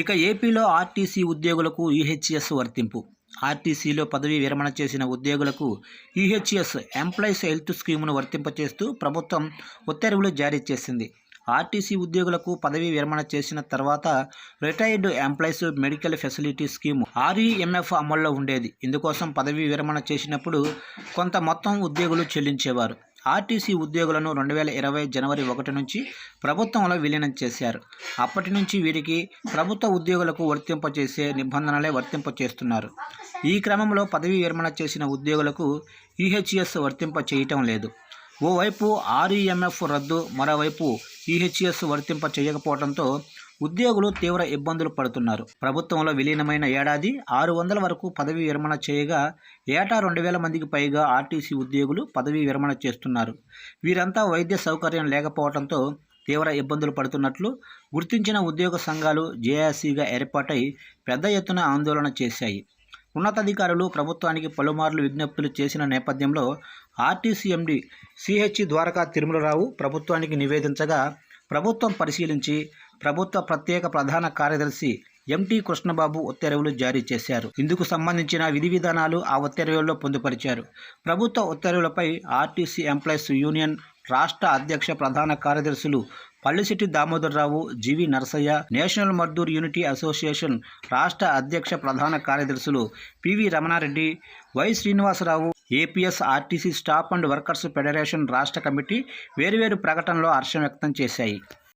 ఇక ఏపీలో ఆర్టీసీ ఉద్యోగులకు ఈహెచ్ఎస్ వర్తింపు. ఆర్టీసీలో పదవీ విరమణ చేసిన ఉద్యోగులకు ఈహెచ్ఎస్ ఎంప్లాయీస్ హెల్త్ స్కీమును వర్తింపచేస్తూ ప్రభుత్వం ఉత్తర్వులు జారీ చేసింది. ఆర్టీసీ ఉద్యోగులకు పదవీ విరమణ చేసిన తర్వాత retired employees medical facility scheme REMF అమల్లో ఉండేది. ఇందుకోసం పదవీ విరమణ చేసినప్పుడు కొంత మొత్తం ఉద్యోగులు చెల్లించేవారు. ఆర్టీసీ ఉద్యోగులను రెండు వేల ఇరవై జనవరి ఒకటి నుంచి ప్రభుత్వంలో విలీనం చేశారు. అప్పటి నుంచి వీరికి ప్రభుత్వ ఉద్యోగులకు వర్తింపచేసే నిబంధనలే వర్తింపచేస్తున్నారు. ఈ క్రమంలో పదవీ విరమణ చేసిన ఉద్యోగులకు ఈహెచ్ఎస్ వర్తింప చేయటం లేదు. ఓవైపు ఆర్ఈఎంఎఫ్ రద్దు మరోవైపు ఈహెచ్ఎస్ వర్తింప చేయకపోవడంతో ఉద్యోగులు తీవ్ర ఇబ్బందులు పడుతున్నారు. ప్రభుత్వంలో విలీనమైన ఏడాది ఆరు వందల వరకు పదవీ విరమణ చేయగా ఏటా రెండు వేల మందికి పైగా ఆర్టీసీ ఉద్యోగులు పదవీ విరమణ చేస్తున్నారు. వీరంతా వైద్య సౌకర్యం లేకపోవడంతో తీవ్ర ఇబ్బందులు పడుతున్నట్లు గుర్తించిన ఉద్యోగ సంఘాలు జేఏసీగా ఏర్పాటై పెద్ద ఎత్తున ఆందోళన చేశాయి. ఉన్నతాధికారులు ప్రభుత్వానికి పలుమార్లు విజ్ఞప్తులు చేసిన నేపథ్యంలో RTC MD CH Dwaraka Tirumalarao ప్రభుత్వానికి నివేదించగా ప్రభుత్వం పరిశీలించి ప్రభుత్వ ప్రత్యేక ప్రధాన కార్యదర్శి ఎంటీ కృష్ణబాబు ఉత్తర్వులు జారీ చేశారు. ఇందుకు సంబంధించిన విధి విధానాలు ఆ ఉత్తర్వుల్లో పొందుపరిచారు. ప్రభుత్వ ఉత్తర్వులపై ఆర్టీసీ ఎంప్లాయీస్ యూనియన్ రాష్ట్ర అధ్యక్ష ప్రధాన కార్యదర్శులు Pallisetti Damodararao GV Narasayya national Mazdoor unity association రాష్ట్ర అధ్యక్ష ప్రధాన కార్యదర్శులు PV Ramanareddy Y Srinivasarao APS RTC staff and workers federation రాష్ట్ర కమిటీ వేర్వేరు ప్రకటనలో హర్షం వ్యక్తం చేశాయి.